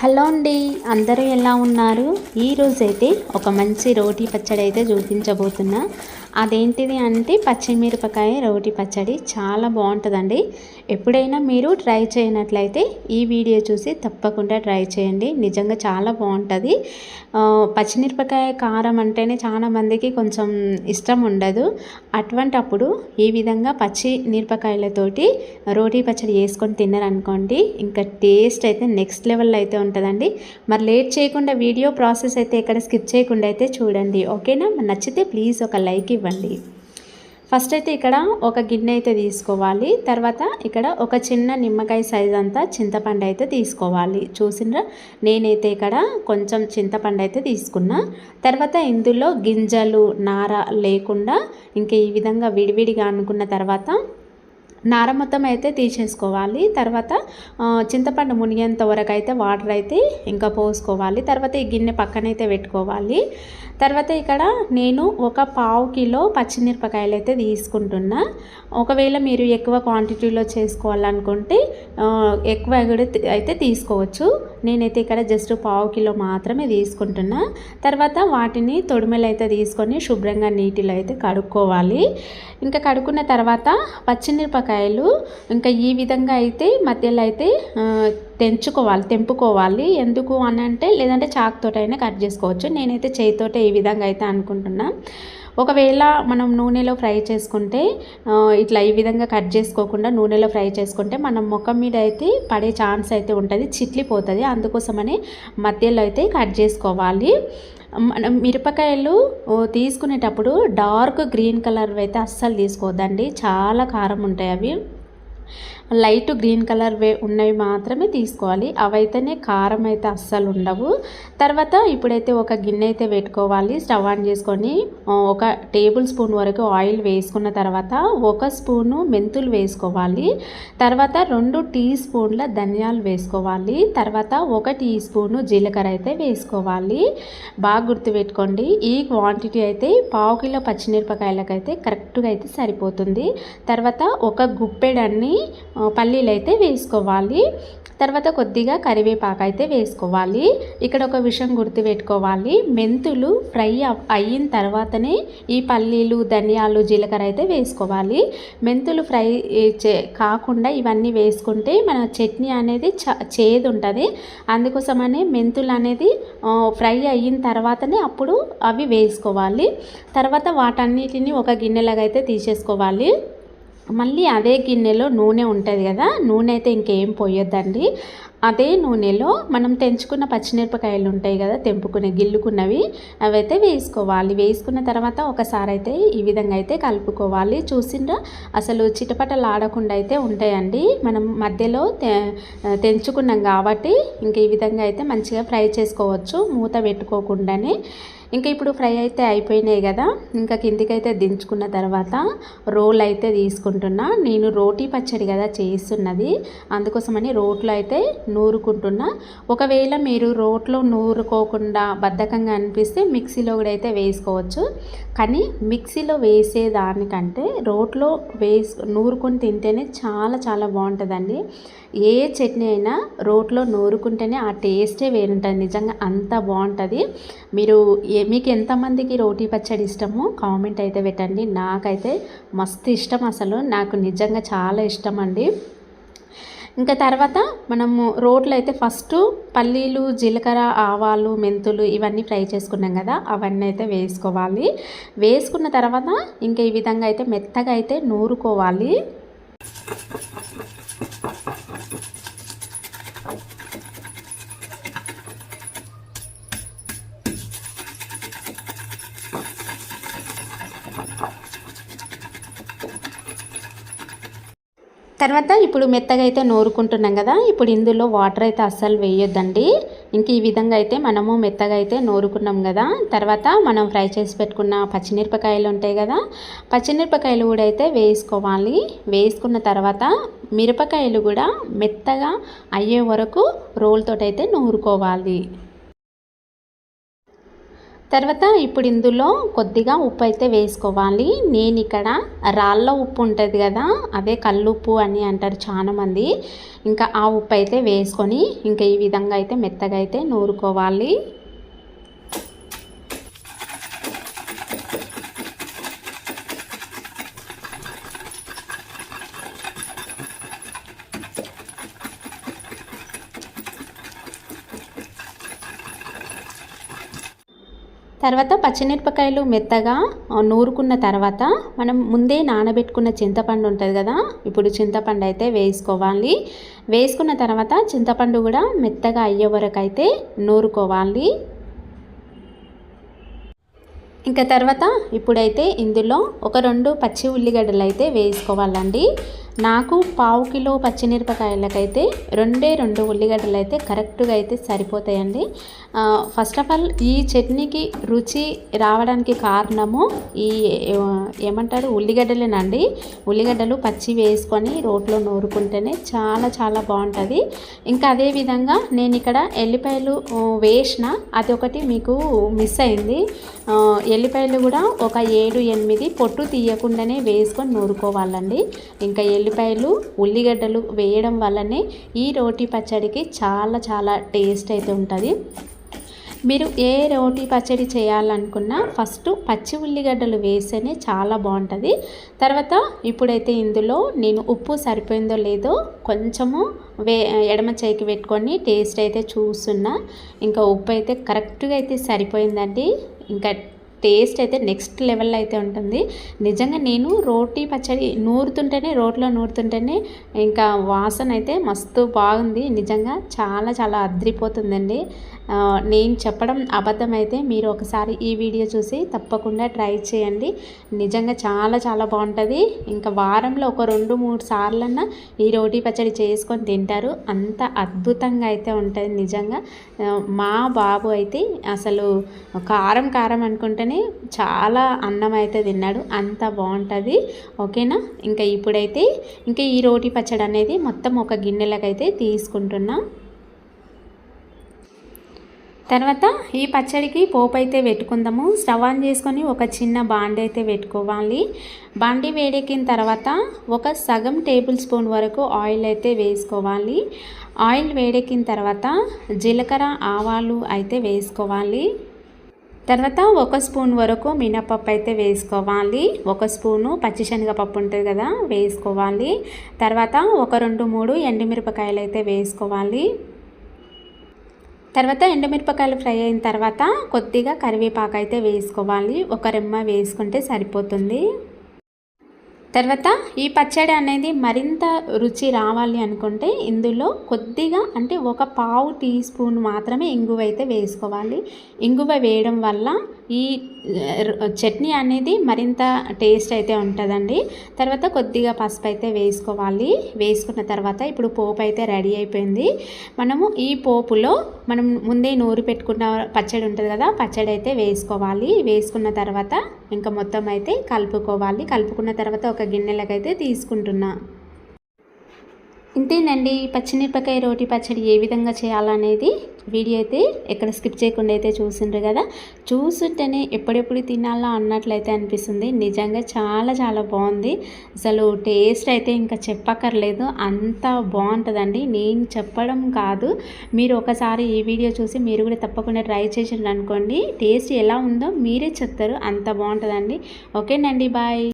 Hello అండి అందరూ ఎలా ఉన్నారు? ఈరోజైతే ఒక మంచి రోటి పచ్చడి అయితే చూపించబోతున్నా. అదేంటిది అంటే పచ్చిమిరపకాయ రోటి పచ్చడి చాలా బాగుంటుందండి. ఎప్పుడైనా మీరు ట్రై చేయనట్లయితే ఈ వీడియో చూసి తప్పకుండా ట్రై చేయండి. నిజంగా చాలా బాగుంటుంది. పచ్చిమిరపకాయ కారం అంటేనే చాలా మందికి కొంచెం ఇష్టం ఉండదు. అటువంటప్పుడు ఈ విధంగా పచ్చి మిరపకాయలతోటి రోటీ పచ్చడి వేసుకొని తిన్నారనుకోండి ఇంకా టేస్ట్ అయితే నెక్స్ట్ లెవెల్లో అయితే ఉంటుందండి. మరి లేట్ చేయకుండా వీడియో ప్రాసెస్ అయితే ఇక్కడ స్కిప్ చేయకుండా అయితే చూడండి. ఓకేనా? నచ్చితే ప్లీజ్ ఒక లైక్ ఇవ్వండి. ఫస్ట్ అయితే ఇక్కడ ఒక గిన్నె అయితే తీసుకోవాలి. తర్వాత ఇక్కడ ఒక చిన్న నిమ్మకాయ సైజ్ అంతా చింతపండు అయితే తీసుకోవాలి. చూసినరా నేనైతే ఇక్కడ కొంచెం చింతపండు అయితే తీసుకున్నా. తర్వాత ఇందులో గింజలు నార లేకుండా ఇంకా ఈ విధంగా విడివిడిగా అనుకున్న తర్వాత నార మొత్తం అయితే తీసేసుకోవాలి. తర్వాత చింతపండు మునిగేంత వరకు అయితే వాటర్ అయితే ఇంకా పోసుకోవాలి. తర్వాత ఈ గిన్నె పక్కనైతే పెట్టుకోవాలి. తర్వాత ఇక్కడ నేను ఒక పావు కిలో పచ్చిమిరపకాయలు అయితే తీసుకుంటున్నా. ఒకవేళ మీరు ఎక్కువ క్వాంటిటీలో చేసుకోవాలనుకుంటే ఎక్కువ కూడా అయితే తీసుకోవచ్చు. నేనైతే ఇక్కడ జస్ట్ పావు కిలో మాత్రమే తీసుకుంటున్నా. తర్వాత వాటిని తొడిమెలు అయితే తీసుకొని శుభ్రంగా నీటిలో అయితే కడుక్కోవాలి. ఇంకా కడుక్కున్న తర్వాత పచ్చిమిరపకాయలు ఇంకా ఈ విధంగా అయితే మధ్యలో అయితే తెంచుకోవాలి తెంపుకోవాలి. ఎందుకు అని అంటే లేదంటే చాక్తోటైనా కట్ చేసుకోవచ్చు. నేనైతే చేయితోటే ఈ విధంగా అయితే అనుకుంటున్నా. ఒకవేళ మనం నూనెలో ఫ్రై చేసుకుంటే ఇట్లా ఈ విధంగా కట్ చేసుకోకుండా నూనెలో ఫ్రై చేసుకుంటే మనం ముఖం మీద అయితే పడే ఛాన్స్ అయితే ఉంటుంది. చిట్లిపోతుంది. అందుకోసమని మధ్యలో అయితే కట్ చేసుకోవాలి. మనం మిరపకాయలు తీసుకునేటప్పుడు డార్క్ గ్రీన్ కలర్ అయితే అస్సలు తీసుకోవద్దండి. చాలా కారం ఉంటాయి అవి. లైట్ గ్రీన్ కలర్ వే ఉన్నవి మాత్రమే తీసుకోవాలి. అవైతేనే కారం అయితే అస్సలు ఉండవు. తర్వాత ఇప్పుడైతే ఒక గిన్నె అయితే పెట్టుకోవాలి. స్టవ్ ఆన్ చేసుకొని ఒక టేబుల్ స్పూన్ వరకు ఆయిల్ వేసుకున్న తర్వాత ఒక స్పూను మెంతులు వేసుకోవాలి. తర్వాత రెండు టీ స్పూన్ల ధనియాలు వేసుకోవాలి. తర్వాత ఒక టీ స్పూను జీలకర్ర అయితే వేసుకోవాలి. బాగా గుర్తుపెట్టుకోండి ఈ క్వాంటిటీ అయితే పావు కిలో పచ్చిమిరపకాయలకైతే కరెక్ట్గా అయితే సరిపోతుంది. తర్వాత ఒక గుప్పెడన్ని పల్లీలు అయితే వేసుకోవాలి. తర్వాత కొద్దిగా కరివేపాకు అయితే వేసుకోవాలి. ఇక్కడ ఒక విషయం గుర్తుపెట్టుకోవాలి. మెంతులు ఫ్రై అయిన తర్వాతనే ఈ పల్లీలు ధనియాలు జీలకర్ర అయితే వేసుకోవాలి. మెంతులు ఫ్రై చే కాకుండా ఇవన్నీ వేసుకుంటే మన చట్నీ అనేది చ చేదు ఉంటుంది అందుకోసమనే మెంతులు అనేది ఫ్రై అయిన తర్వాతనే అప్పుడు అవి వేసుకోవాలి. తర్వాత వాటన్నిటిని ఒక గిన్నెలాగైతే తీసేసుకోవాలి. మళ్ళీ అదే గిన్నెలో నూనె ఉంటుంది కదా నూనె అయితే ఇంకేం పోయొద్దండి. అదే నూనెలో మనం తెంచుకున్న పచ్చిమిరపకాయలు ఉంటాయి కదా తెంపుకునే గిల్లుకున్నవి అవైతే వేసుకోవాలి. వేసుకున్న తర్వాత ఒకసారి అయితే ఈ విధంగా అయితే కలుపుకోవాలి. చూసిండ్రా? అసలు చిటపటలు ఆడకుండా అయితే ఉంటాయండి. మనం మధ్యలో తెంచుకున్నాం కాబట్టి ఇంక ఈ విధంగా అయితే మంచిగా ఫ్రై చేసుకోవచ్చు. మూత పెట్టుకోకుండానే. ఇంకా ఇప్పుడు ఫ్రై అయితే అయిపోయినాయి కదా. ఇంకా కిందికైతే దించుకున్న తర్వాత రోల్ అయితే తీసుకుంటున్నా. నేను రోటీ పచ్చడి కదా చేస్తున్నది. అందుకోసమని రోట్లో అయితే నూరుకుంటున్నా. ఒకవేళ మీరు రోట్లో నూరుకోకుండా బద్ధకంగా అనిపిస్తే మిక్సీలో కూడా అయితే వేసుకోవచ్చు. కానీ మిక్సీలో వేసేదానికంటే రోట్లో వేసు నూరుకొని తింటేనే చాలా చాలా బాగుంటుందండి. ఏ చట్నీ అయినా రోట్లో నూరుకుంటేనే ఆ టేస్టే వేరుంటుంది. నిజంగా అంత బాగుంటుంది. మీరు మీకు ఎంతమందికి రోటీ పచ్చడి ఇష్టమో కామెంట్ అయితే పెట్టండి. నాకైతే మస్తు ఇష్టం అసలు. నాకు నిజంగా చాలా ఇష్టం అండి ఇంకా తర్వాత మనము రోట్లో అయితే ఫస్ట్ పల్లీలు జీలకర్ర ఆవాలు మెంతులు ఇవన్నీ ఫ్రై చేసుకున్నాం కదా అవన్నీ అయితే వేసుకోవాలి. వేసుకున్న తర్వాత ఇంకా ఈ విధంగా అయితే మెత్తగా అయితే నూరుకోవాలి. తర్వాత ఇప్పుడు మెత్తగా అయితే నూరుకుంటున్నాం కదా ఇప్పుడు ఇందులో వాటర్ అయితే అస్సలు వేయొద్దండి. ఇంక ఈ విధంగా అయితే మనము మెత్తగా అయితే నూరుకున్నాం కదా తర్వాత మనం ఫ్రై చేసి పెట్టుకున్న పచ్చిమిరపకాయలు ఉంటాయి కదా పచ్చిమిరపకాయలు కూడా అయితే వేసుకోవాలి. వేసుకున్న తర్వాత మిరపకాయలు కూడా మెత్తగా అయ్యే వరకు రోల్తో అయితే నూరుకోవాలి. తర్వాత ఇప్పుడు ఇందులో కొద్దిగా ఉప్పు అయితే వేసుకోవాలి. నేను ఇక్కడ రాళ్ళ ఉప్పు ఉంటుంది కదా అదే కల్లుప్పు అని అంటారు చాలామంది. ఇంకా ఆ ఉప్పు అయితే వేసుకొని ఇంకా ఈ విధంగా అయితే మెత్తగా అయితే నూరుకోవాలి. తర్వాత పచ్చిమిరపకాయలు మెత్తగా నూరుకున్న తర్వాత మనం ముందే నానబెట్టుకున్న చింతపండు ఉంటుంది కదా ఇప్పుడు చింతపండు అయితే వేసుకోవాలి. వేసుకున్న తర్వాత చింతపండు కూడా మెత్తగా అయ్యే వరకు అయితే నూరుకోవాలి. ఇంకా తర్వాత ఇప్పుడైతే ఇందులో ఒక రెండు పచ్చి ఉల్లిగడ్డలు అయితే వేసుకోవాలండి. నాకు పావు కిలో పచ్చిమిరపకాయలకైతే రెండే రెండు ఉల్లిగడ్డలు అయితే కరెక్ట్గా అయితే సరిపోతాయండి. ఫస్ట్ ఆఫ్ ఆల్ ఈ చట్నీకి రుచి రావడానికి కారణము ఈ ఏమంటారు ఉల్లిగడ్డలేనండి. ఉల్లిగడ్డలు పచ్చి వేసుకొని రోట్లో నూరుకుంటేనే చాలా చాలా బాగుంటుంది. ఇంకా అదేవిధంగా నేను ఇక్కడ ఎల్లిపాయలు వేసిన అది ఒకటి మీకు మిస్ అయింది. ఎల్లిపాయలు కూడా ఒక ఏడు ఎనిమిది పొట్టు తీయకుండానే వేసుకొని నూరుకోవాలండి. ఇంకా ఉల్లిపాయలు ఉల్లిగడ్డలు వేయడం వల్లనే ఈ రోటి పచ్చడికి చాలా చాలా టేస్ట్ అయితే ఉంటుంది. మీరు ఏ రోటి పచ్చడి చేయాలనుకున్నా ఫస్ట్ పచ్చి ఉల్లిగడ్డలు వేస్తేనే చాలా బాగుంటుంది. తర్వాత ఇప్పుడైతే ఇందులో నేను ఉప్పు సరిపోయిందో లేదో కొంచెము వే ఎడమ చేయికి పెట్టుకొని టేస్ట్ అయితే చూస్తున్నా. ఇంకా ఉప్పు అయితే కరెక్ట్గా అయితే సరిపోయిందండి. ఇంకా టేస్ట్ అయితే నెక్స్ట్ లెవెల్లో అయితే ఉంటుంది. నిజంగా నేను రోటీ పచ్చడి నూరుతుంటేనే రోట్లో నూరుతుంటేనే ఇంకా వాసన అయితే మస్తు బాగుంది. నిజంగా చాలా చాలా అద్రిపోతుందండి. నేను చెప్పడం అబద్ధం అయితే మీరు ఒకసారి ఈ వీడియో చూసి తప్పకుండా ట్రై చేయండి. నిజంగా చాలా చాలా బాగుంటుంది. ఇంకా వారంలో ఒక రెండు మూడు సార్లన్నా ఈ రోటీ పచ్చడి చేసుకొని తింటారు. అంత అద్భుతంగా అయితే ఉంటుంది నిజంగా. మా బాబు అయితే అసలు కారం కారం అనుకుంటేనే చాలా అన్నం అయితే తిన్నాడు. అంత బాగుంటుంది. ఓకేనా? ఇంకా ఇప్పుడైతే ఇంకా ఈ రోటీ పచ్చడి అనేది మొత్తం ఒక గిన్నెలకైతే తీసుకుంటున్నాం. తర్వాత ఈ పచ్చడికి పోపు అయితే పెట్టుకుందాము. స్టవ్ ఆన్ చేసుకొని ఒక చిన్న బాండి అయితే పెట్టుకోవాలి. బాండి వేడెక్కిన తర్వాత ఒక సగం టేబుల్ స్పూన్ వరకు ఆయిల్ అయితే వేసుకోవాలి. ఆయిల్ వేడెక్కిన తర్వాత జీలకర్ర ఆవాలు అయితే వేసుకోవాలి. తర్వాత ఒక స్పూన్ వరకు మినపప్పు అయితే వేసుకోవాలి. ఒక స్పూను పచ్చిశనగపప్పు ఉంటుంది కదా వేసుకోవాలి. తర్వాత ఒక రెండు మూడు ఎండుమిరపకాయలు అయితే వేసుకోవాలి. తర్వాత ఎండుమిరపకాయలు ఫ్రై అయిన తర్వాత కొద్దిగా కరివేపాకు అయితే వేసుకోవాలి. ఒక రెమ్మ వేసుకుంటే సరిపోతుంది. తర్వాత ఈ పచ్చడి అనేది మరింత రుచి రావాలి అనుకుంటే ఇందులో కొద్దిగా అంటే ఒక పావు టీ స్పూన్ మాత్రమే ఇంగువ అయితే వేసుకోవాలి. ఇంగువ వేయడం వల్ల ఈ చట్నీ అనేది మరింత టేస్ట్ అయితే ఉంటుందండి. తర్వాత కొద్దిగా పసుపు అయితే వేసుకోవాలి. వేసుకున్న తర్వాత ఇప్పుడు పోపు అయితే రెడీ అయిపోయింది. మనము ఈ పోపులో మనం ముందే నూరు పెట్టుకున్న పచ్చడి ఉంటుంది కదా పచ్చడి అయితే వేసుకోవాలి. వేసుకున్న తర్వాత ఇంకా మొత్తం అయితే కలుపుకోవాలి. కలుపుకున్న తర్వాత ఒక గిన్నెలకైతే తీసుకుంటున్నా. ఇంతేనండి పచ్చిమిరపకాయ రోటి పచ్చడి ఏ విధంగా చేయాలనేది వీడియో అయితే ఎక్కడ స్కిప్ చేయకుండా అయితే చూసిండ్రు కదా. చూసుంటేనే ఎప్పుడెప్పుడు తినాలా అన్నట్లయితే అనిపిస్తుంది. నిజంగా చాలా చాలా బాగుంది. అసలు టేస్ట్ అయితే ఇంకా చెప్పక్కర్లేదు. అంత బాగుంటుందండి. నేను చెప్పడం కాదు. మీరు ఒకసారి ఈ వీడియో చూసి మీరు కూడా తప్పకుండా ట్రై చేసిండ్రు అనుకోండి. టేస్ట్ ఎలా ఉందో మీరే చెప్తారు. అంత బాగుంటుందండి. ఓకేనండి బాయ్.